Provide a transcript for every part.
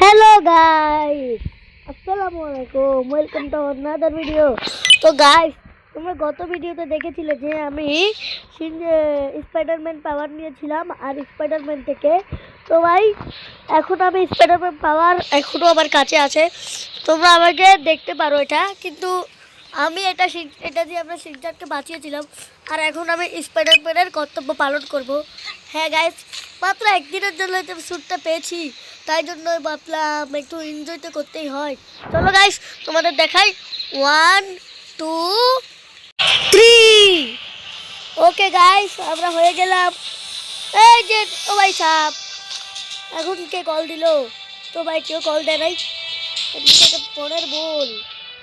Hello guys আসসালামু আলাইকুম welcome to another video তো গাইস তোমরা গত ভিডিওতে দেখেছিলে যে আমি স্পাইডারম্যান পাওয়ার নিয়েছিলাম আর স্পাইডারম্যান থেকে। তো ভাই, এখন আমি স্পাইডারম্যান পাওয়ার এখনও আমার কাছে আছে। তোমরা আমাকে দেখতে পারো এটা, কিন্তু আমি এটা এটা দিয়ে আমরা সিকজারকে বাঁচিয়েছিলাম। আর এখন আমি স্পাইডারম্যানের কর্তব্য পালন করব। হ্যাঁ গাইস মাত্র একদিনের জন্য শ্যুটটা পেয়েছি তাই জন্য ভাবলাম একটু এনজয় তো করতেই হয়। চলো গাইস তোমাদের দেখাই। One two three okay guys আমরা হয়ে গেলাম। এই যে, ও ভাই সাপ এখন কে কল দিল? তো ভাই কেউ কল দেয় নাই। ফোনের বল।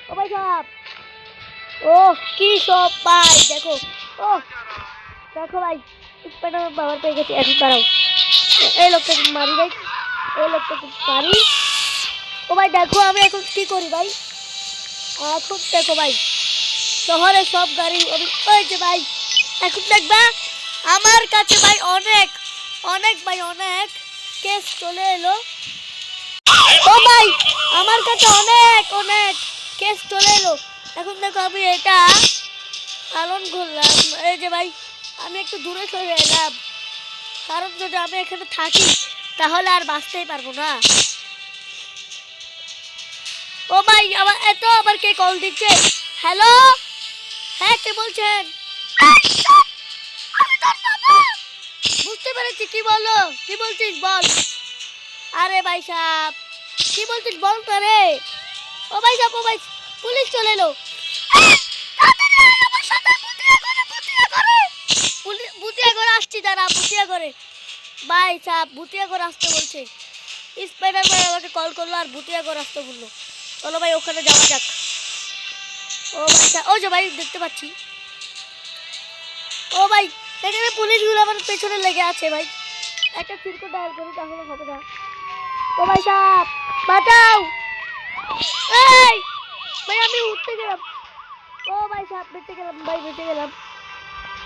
ও ভাই সাপ ও কি সব ভাই দেখো। ও দেখো ভাই বাবার পেয়ে গেছি। এখন দাঁড়াও। এই লোকটাকে মারি ভাই। লোকটাকে মারি ও ভাই, দেখো আমি এখন কি করি ভাই? এখন দেখো ভাই, শহরে সব গাড়ি ওই যে ভাই, এখন দেখবা আমার কাছে ভাই অনেক অনেক ভাই, অনেক কেস চলে এলো। ও ভাই, আমার কাছে অনেক অনেক কেস চলে এলো। এখন দেখো আমি এটা পালন করলাম। এই যে ভাই, আমি একটু দূরে সরে এলাম। কারণ যদি আমি এখানে থাকি তাহলে আর বাঁচতেই পারব না। ও ভাই আমার এত আবার কে কল দিচ্ছে? হ্যালো হ্যাঁ কে বলছেন? বুঝতে পেরেছি, কি বলো? কি বলছিস বল? আরে ভাই সাহেব কি বলছিস বল তো রে? ও ভাই সাহেব ও ভাই, পুলিশ চলে এলো। বুটিয়া করে আসছি, দাঁড়া বুটিয়া করে ভাই সাহেব বুটিয়া করে আসতে বলছে। স্পাইডার ম্যান আমাকে কল করল আর বুটিয়া করে আসতে বলল। চলো ভাই, ওখানে যাওয়া যাক। ও ভাই ও যে ভাই, দেখতে পাচ্ছি। ও ভাই, এখানে পুলিশগুলো আমার পেছনে লেগে আছে ভাই। একটা চিরকো ডায়াল করি তাহলে হবে না। ও ভাই সাহেব বাঁচাও! এই! ভাই, আমি উঠতে গেলাম। ও ভাই সাহেব বেঁচে গেলাম, ভাই, বেঁচে গেলাম।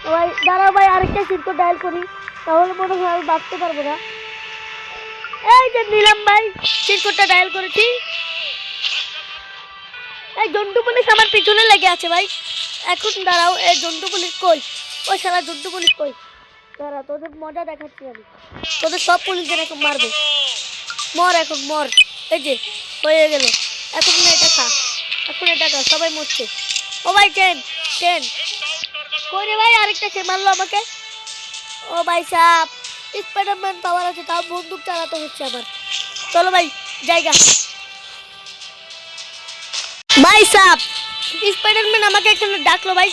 ভাই, দাঁড়াও ভাই, আরেকটা চিরকো ডায়াল করি। তাহলে মনে হয় আমি বাঁচতে পারব না। এই যে নিলাম ভাই চিরকোটা ডায়াল করেছি। এই জন্টু পুলিশ আমার পিছনে লেগে আছে ভাই। এখন দাঁড়াও, এই জন্টু পুলিশ কই? ওই সারা জন্টু পুলিশ কই? দাঁড়া, তোদের মজা দেখাচ্ছি আমি। তোদের সব পুলিশদের এখন মারবে। মর এখন, মর। এই যে, হয়ে গেল। এখন এটা খা। এখন এটা খা, সবাই মরছে। ও ভাই ট্রেন ট্রেন কই রে ভাই, আরেকটা সে মারলো আমাকে। ও ভাই সাপ স্পাইডারম্যান পাওয়ার আছে, তাও বন্দুক চালাতে হচ্ছে আমার। চলো ভাই, জায়গা। ভাই সাপ স্পাইডারম্যান আমাকে এখানে ডাকলো ভাই।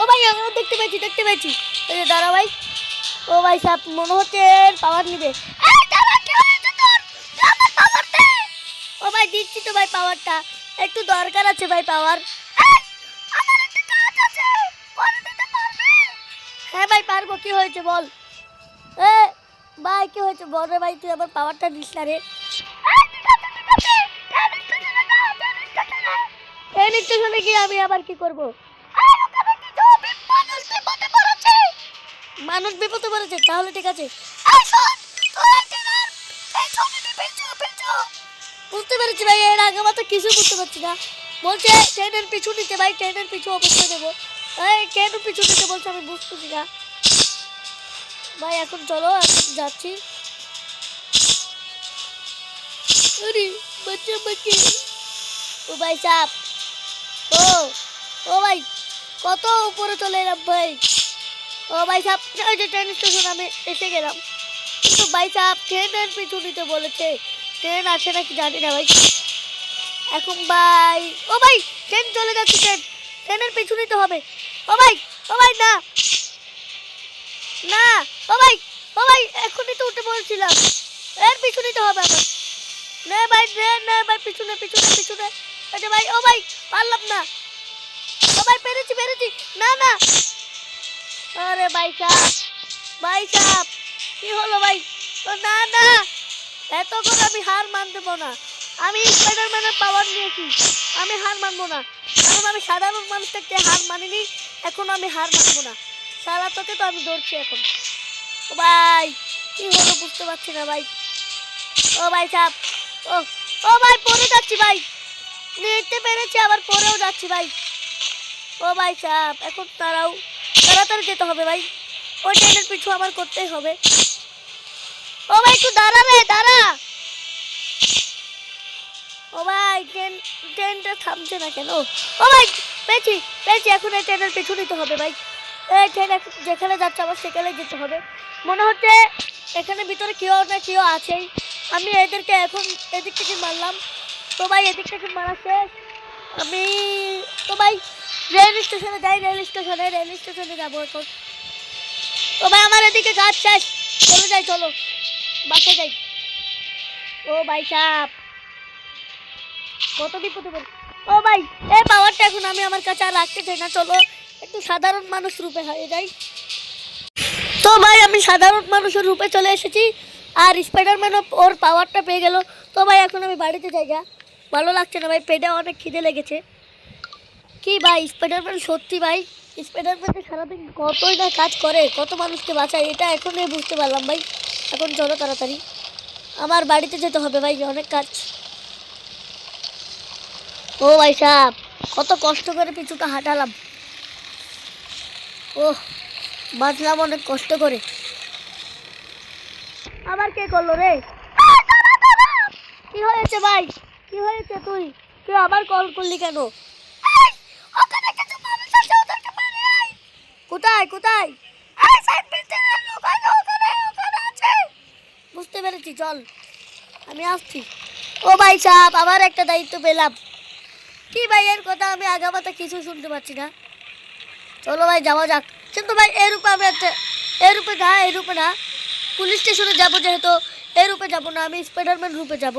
ও ভাই, আমিও দেখতে পেয়েছি দেখতে পেয়েছি এই যে দাঁড়া ভাই। ও ভাই সাপ, মনে হচ্ছে পাওয়ার নিবে। ও ভাই, দিচ্ছি তো ভাই পাওয়ারটা একটু দরকার আছে ভাই পাওয়ার ভাই, পারব, কি হয়েছে বল? এ, ভাই, কি হয়েছে? বল রে ভাই, তুই আমার পাওয়ারটা দিস না রে। এই স্টেশনে গিয়ে আমি আবার কি করব? মানুষ বিপদে পড়েছে। তাহলে ঠিক আছে। বুঝতে পেরেছি ভাই, এর আগে আমার তো কিছু বুঝতে পারছি না। বলছে, ট্রেনের পিছু নিতে, ভাই, ট্রেনের পিছু অবশ্যই দেবো। এই, কেন পিছু নিতে বলছে আমি বুঝতেছি না। ভাই, এখন চলো যাচ্ছি। ও ভাই সাপ ও ও ভাই, কত উপরে চলে এলাম ভাই। ও ভাই সাপ ট্রেন স্টেশন আমি এসে গেলাম। কিন্তু ভাই সাপ ট্রেনের পিছু নিতে বলেছে। ট্রেন আছে নাকি জানি না ভাই। এখন ভাই, ও ভাই ট্রেন চলে যাচ্ছে ট্রেন ট্রেনের পিছু নিতে হবে। ও ভাই ও ভাই, না। না। ও ভাই ও ভাই এখনই তো উঠে বলছিলাম এর পিছু নিতে হবে আমার নে ভাই, নে নে ভাই, পিছনে পিছনে পিছনে। আচ্ছা ভাই, ও ভাই, পারলাম না। ও পেরেছি পেরেছি। না না। আরে ভাই সাপ ভাই সাপ কি হলো ভাই? ও না না। এত করে আমি হার মানতে পারব না। আমি স্পাইডারম্যানের পাওয়ার নিয়েছি। আমি হার মানবো না। কারণ আমি সাধারণ মানুষ থেকে হার মানিনি। এখন আমি হার মানবো না। সারা তোকে তো আমি দৌড়ছি এখন। ও ভাই, কি হলো বুঝতে পারছি না ভাই। ও ভাই সাপ ও ও ভাই পড়ে যাচ্ছি ভাই। নিতে পেরেছি, আবার পরেও যাচ্ছি ভাই। ও ভাই চাপ এখন তারাও, তাড়াতাড়ি যেতে হবে ভাই। ওই ট্রেনের পিছু আমার করতেই হবে। ও ভাই, একটু দাঁড়া রে, দাঁড়া। ও ভাই, ট্রেন, ট্রেনটা থামছে না কেন? ও ভাই, পেয়েছি পেয়েছি, এখন এই ট্রেনের পিছু নিতে হবে ভাই। এই যেখানে যাচ্ছে আমার সেখানে যেতে হবে। মনে হচ্ছে এখানে ভিতরে কেউ না কেউ আছেই। আমি এদেরকে এখন এদিক থেকে মারলাম। তো ভাই এদিক থেকে মারা শেষ। আমি তো ভাই রেল স্টেশনে যাই রেল স্টেশনে রেল স্টেশনে যাব এখন। তো ভাই আমার এদিকে কাজ শেষ। চলো যাই, চলো। বাসে যাই। ও ভাই সাপ। কত বিপদে ও ভাই, এই পাওয়ারটা এখন আমি আমার কাছে আর রাখতে চাই না, চলো। একটু সাধারণ মানুষ রূপে হয়ে যাই। তো ভাই, আমি সাধারণ মানুষের রূপে চলে এসেছি আর স্পাইডারম্যানও ওর পাওয়ারটা পেয়ে গেল। তো ভাই, এখন আমি বাড়িতে যাই গা। ভালো লাগছে না ভাই, পেটে অনেক খিদে লেগেছে। কি ভাই স্পাইডারম্যান সত্যি ভাই? স্পাইডারম্যান সারাদিন কতই না কাজ করে, কত মানুষকে বাঁচায়, এটা এখনই বুঝতে পারলাম ভাই। এখন চলো তাড়াতাড়ি। আমার বাড়িতে যেতে হবে ভাই, অনেক কাজ। ও ভাই সাহেব, কত কষ্ট করে পিছুটা হাঁটালাম। ও বাঁচলাম অনেক কষ্ট করে। আবার কে করল রে? কি হয়েছে ভাই? কি হয়েছে তুই? তুই আবার কল করলি কেন? কোথায় কোথায়? বুঝতে পেরেছি, চল। আমি আসছি। ও ভাই সাহেব, আবার একটা দায়িত্ব পেলাম। কি ভাই, এর কথা আমি আগামাতে কিছু শুনতে পাচ্ছি না। চলো ভাই, যাওয়া যাক। কিন্তু ভাই এর রূপে আমি একটা এর রূপে না এর রূপে না। পুলিশ স্টেশনে যাব যেহেতু এর রূপে যাব না, আমি স্পাইডারম্যান রূপে যাব।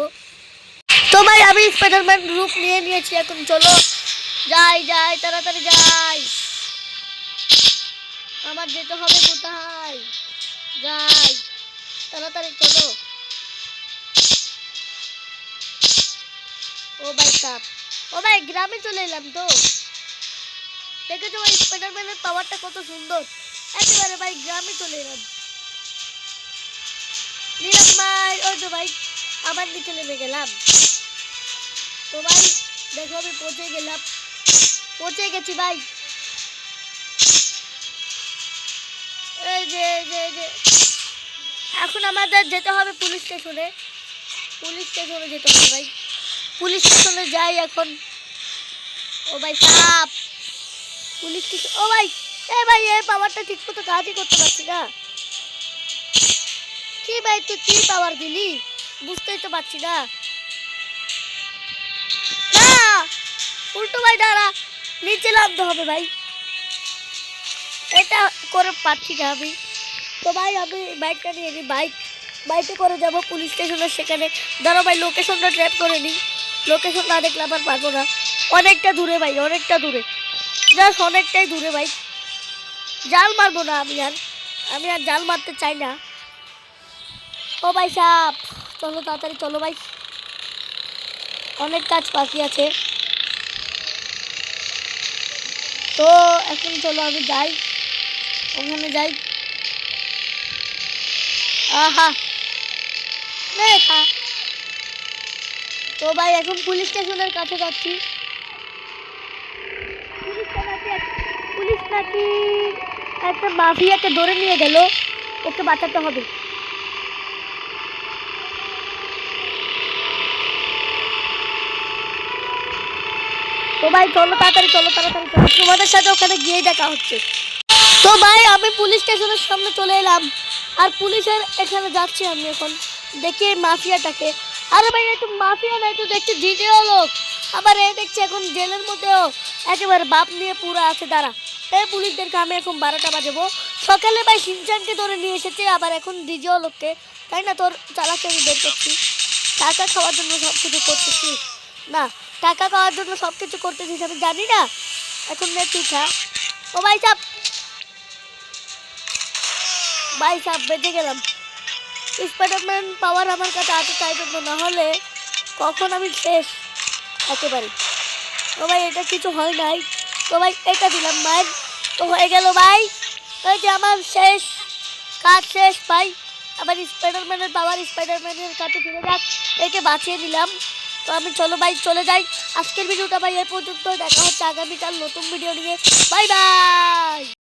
তো ভাই, আমি স্পাইডারম্যান রূপ নিয়ে নিয়েছি, এখন চলো। যাই যাই, তাড়াতাড়ি যাই। আমার যেতে হবে কোথায়? যাই, তাড়াতাড়ি চলো। ও ভাই, সাপ। ও ভাই, গ্রামে চলে এলাম তো। দেখেছ ভাই? স্পাইডারম্যানের পাওয়ারটা কত সুন্দর। একেবারে ভাই গ্রামে চলে এলাম। নিলাম ভাই। ওই তো ভাই, আবার নিচে নেমে গেলাম। তো ভাই, দেখো আমি পৌঁছে গেলাম। পৌঁছে গেছি ভাই। যে। এখন আমাদের যেতে হবে পুলিশ স্টেশনে। পুলিশ স্টেশনে যেতে হবে ভাই। পুলিশ স্টেশনে যাই এখন। ও ভাই, সাপ। পুলিশ স্টেশন ও ভাই, এ ভাই এ পাওয়ারটা ঠিক মতো কাজই করতে পারছি না। কি ভাই, তুই কি পাওয়ার দিলি? বুঝতেই তো পারছি না। উল্টো ভাই, দাঁড়া, নিচে নামতে হবে ভাই। এটা করে পাচ্ছি না আমি। তো ভাই, আমি বাইকটা নিয়ে নিই বাইক বাইকে করে যাব পুলিশ স্টেশনের সেখানে। ধরো ভাই লোকেশনটা ট্র্যাপ করে নিই লোকেশন না দেখলে আবার পারব না। অনেকটা দূরে ভাই, অনেকটা দূরে। জাস্ট অনেকটাই দূরে ভাই। জাল মারবো না আমি আর। আমি আর জাল মারতে চাই না। ও ভাই সাপ, চলো তাড়াতাড়ি, চলো ভাই। অনেক কাজ বাকি আছে। তো এখন চলো আমি যাই। ওখানে যাই। আহা। তো ভাই, এখন পুলিশ স্টেশনের কাছে যাচ্ছি। নাকি একটা মাফিয়াকে ধরে নিয়ে গেল, ওকে বাঁচাতে হবে। তো ভাই, চলো তাড়াতাড়ি চলো তাড়াতাড়ি, চলো। তোমাদের সাথে ওখানে গিয়ে দেখা হচ্ছে। তো ভাই, আমি পুলিশ স্টেশনের সামনে চলে এলাম। আর পুলিশের এখানে যাচ্ছি আমি এখন। দেখি এই মাফিয়াটাকে। আরে ভাই, একটু মাফিয়া না, একটু দেখছি দ্বিতীয় লোক আবার এ দেখছি এখন জেলের মধ্যেও একেবারে বাপ নিয়ে পুরো আছে, দাঁড়া। এই পুলিশদেরকে আমি এখন বারোটা বাজাবো। সকালে ভাই সিনচানকে ধরে নিয়ে এসেছে, আবার এখন দ্বিতীয় লোককে। তাই না তোর চালাকে আমি বের করছি? টাকা খাওয়ার জন্য সব কিছু করতেছি। না, টাকা খাওয়ার জন্য সব কিছু করতেছিস আমি জানি না। এখন নে তুই খা। ও ভাই সাপ ভাই সাপ বেঁচে গেলাম। স্পাইডারম্যান পাওয়ার আমার কাছে আছে তাই জন্য না হলে কখন আমি শেষ? একেবারে। তো ভাই, এটা কিছু হয় নাই। তো ভাই এটা দিলাম, ভাই। তো হয়ে গেল, ভাই। এই যে আমার শেষ, কাজ শেষ, ভাই। আবার স্পাইডারম্যানের বাবার স্পাইডারম্যানের কাছে ফিরে যাক, একে বাঁচিয়ে দিলাম তো আমি চলো, ভাই, চলে যাই। আজকের ভিডিওটা, ভাই এ পর্যন্ত দেখা হচ্ছে আগামীকাল নতুন ভিডিও নিয়ে। Bye bye